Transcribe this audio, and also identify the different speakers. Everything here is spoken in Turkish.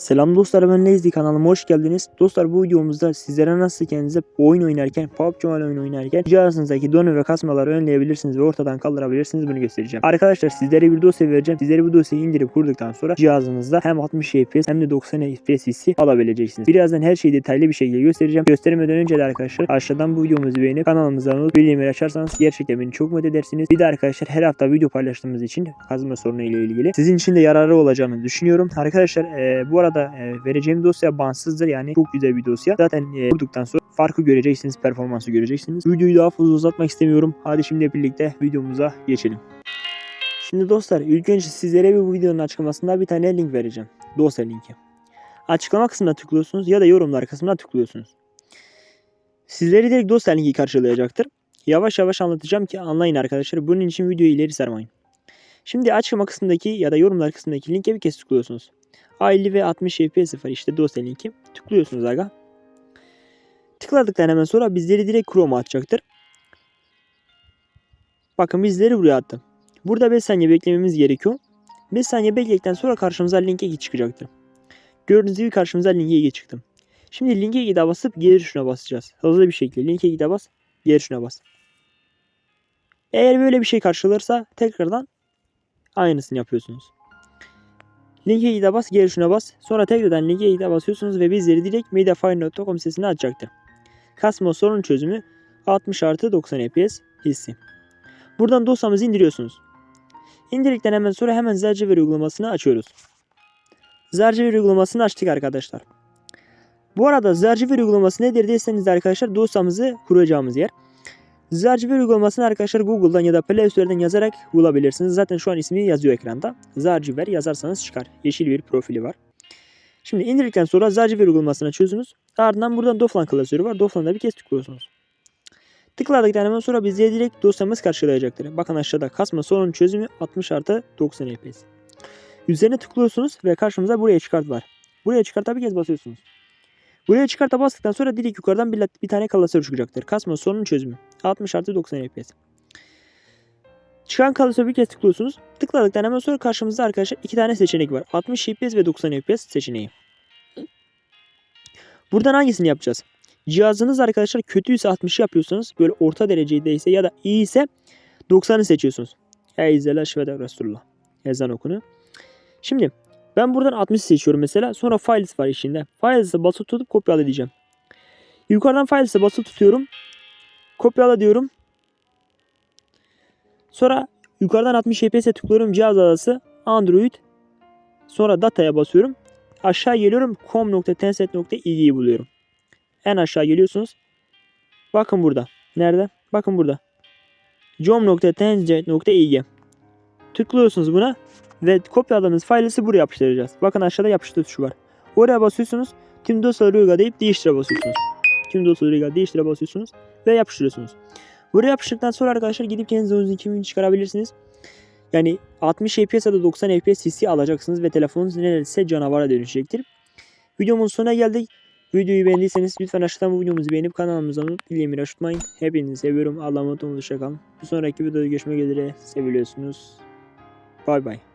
Speaker 1: Selam dostlar ben Nezdi kanalıma hoş geldiniz. Dostlar bu videomuzda sizlere nasıl kendinize oyun oynarken PUBG Mobile oyun oynarken cihazınızdaki donu ve kasmaları önleyebilirsiniz ve ortadan kaldırabilirsiniz bunu göstereceğim. Arkadaşlar sizlere bir dosya vereceğim. Sizlere bu dosyayı indirip kurduktan sonra cihazınızda hem 60 FPS hem de 90 FPS hissi alabileceksiniz. Birazdan her şeyi detaylı bir şekilde göstereceğim. Göstermeden önce de arkadaşlar aşağıdan bu videomuzu beğenip kanalımıza not bildirimleri açarsanız gerçekten beni çok mutlu edersiniz. Bir de arkadaşlar her hafta video paylaştığımız için kazma sorunu ile ilgili sizin için de yararı olacağını düşünüyorum. Arkadaşlar e, bu arada e, vereceğim dosya bansızdır yani çok güzel bir dosya. Zaten e, kurduktan sonra farkı göreceksiniz, performansı göreceksiniz. Videoyu daha fazla uzatmak istemiyorum. Hadi şimdi birlikte videomuza geçelim. Şimdi dostlar ilk önce sizlere bu videonun açıklamasında bir tane link vereceğim. Dosya linki. Açıklama kısmına tıklıyorsunuz ya da yorumlar kısmına tıklıyorsunuz. Sizleri direkt dosya linki karşılayacaktır. Yavaş yavaş anlatacağım ki anlayın arkadaşlar. Bunun için videoyu ileri sarmayın. Şimdi açıklama kısmındaki ya da yorumlar kısmındaki linke bir kez tıklıyorsunuz. 50 ve 60 FPS var işte dosya linki. Tıklıyorsunuz aga. Tıkladıktan hemen sonra bizleri direkt Chrome'a atacaktır. Bakın bizleri buraya attı. Burada 5 saniye beklememiz gerekiyor. 5 saniye bekledikten sonra karşımıza linke 2 çıkacaktır. Gördüğünüz gibi karşımıza linke 2 çıktı. Şimdi linke 2'de basıp geri tuşuna basacağız. Hızlı bir şekilde linke 2'de bas, geri tuşuna bas. Eğer böyle bir şey karşılarsa tekrardan aynısını yapıyorsunuz. Linke 2'de bas, geri tuşuna bas. Sonra tekrardan linke 2'de basıyorsunuz ve bizleri direkt mediafire.com sitesine açacaktır. Kasma sorun çözümü 60 artı 90 FPS hissi. Buradan dosyamızı indiriyorsunuz. İndirdikten hemen sonra hemen Zarcever uygulamasını açıyoruz. Zarcever uygulamasını açtık arkadaşlar. Bu arada Zarcever uygulaması nedir derseniz arkadaşlar dosyamızı kuracağımız yer. Zarcever uygulamasını arkadaşlar Google'dan ya da Play Store'dan yazarak bulabilirsiniz. Zaten şu an ismi yazıyor ekranda. Zarcever yazarsanız çıkar. Yeşil bir profili var. Şimdi indirdikten sonra Zarcever uygulamasını açıyorsunuz. Ardından buradan Doflan klasörü var. Doflan'da bir kez tıklıyorsunuz. Tıkladıktan hemen sonra bize direkt dosyamız karşılayacaktır. Bakın aşağıda kasma sorun çözümü 60 artı 90 FPS. Üzerine tıklıyorsunuz ve karşımıza buraya çıkart var. Buraya çıkarta bir kez basıyorsunuz. Buraya çıkarta bastıktan sonra direkt yukarıdan bir, bir tane klasör çıkacaktır. Kasma sorunun çözümü. 60 artı 90 FPS. Çıkan klasörü bir kez tıklıyorsunuz. Tıkladıktan hemen sonra karşımızda arkadaşlar iki tane seçenek var. 60 FPS ve 90 FPS seçeneği. Buradan hangisini yapacağız? Cihazınız arkadaşlar kötüyse 60 yapıyorsanız böyle orta derecedeyse ya da iyi ise 90'ı seçiyorsunuz. Ey zelaş ve Resulullah. Ezan okunu. Şimdi ben buradan 60 seçiyorum mesela. Sonra files var içinde. Files'e basılı tutup kopyala diyeceğim. Yukarıdan files'e basılı tutuyorum. Kopyala diyorum. Sonra yukarıdan 60 FPS'e tıklıyorum. Cihaz adası Android. Sonra dataya basıyorum. Aşağı geliyorum. com.tencent.id'yi buluyorum. En aşağı geliyorsunuz. Bakın burada. Nerede? Bakın burada. com.tencent.ig Tıklıyorsunuz buna ve kopyaladığınız failesi buraya yapıştıracağız. Bakın aşağıda yapıştır tuşu var. Oraya basıyorsunuz. Tüm dosyaları uygula deyip değiştire basıyorsunuz. Tüm dosyaları uygula değiştire basıyorsunuz ve yapıştırıyorsunuz. Buraya yapıştırdıktan sonra arkadaşlar gidip kendinize oyunun kimliğini çıkarabilirsiniz. Yani 60 FPS ya da 90 FPS hissi alacaksınız ve telefonunuz neredeyse canavara dönüşecektir. Videomun sonuna geldik. Videoyu beğendiyseniz lütfen aşağıdan bu videomuzu beğenip kanalımıza bildirimleri açmayın. Hepinizi seviyorum. Allah'a emanet olun. Hoşçakalın. Bir sonraki videoda görüşmek üzere. Seviliyorsunuz. Bay bay.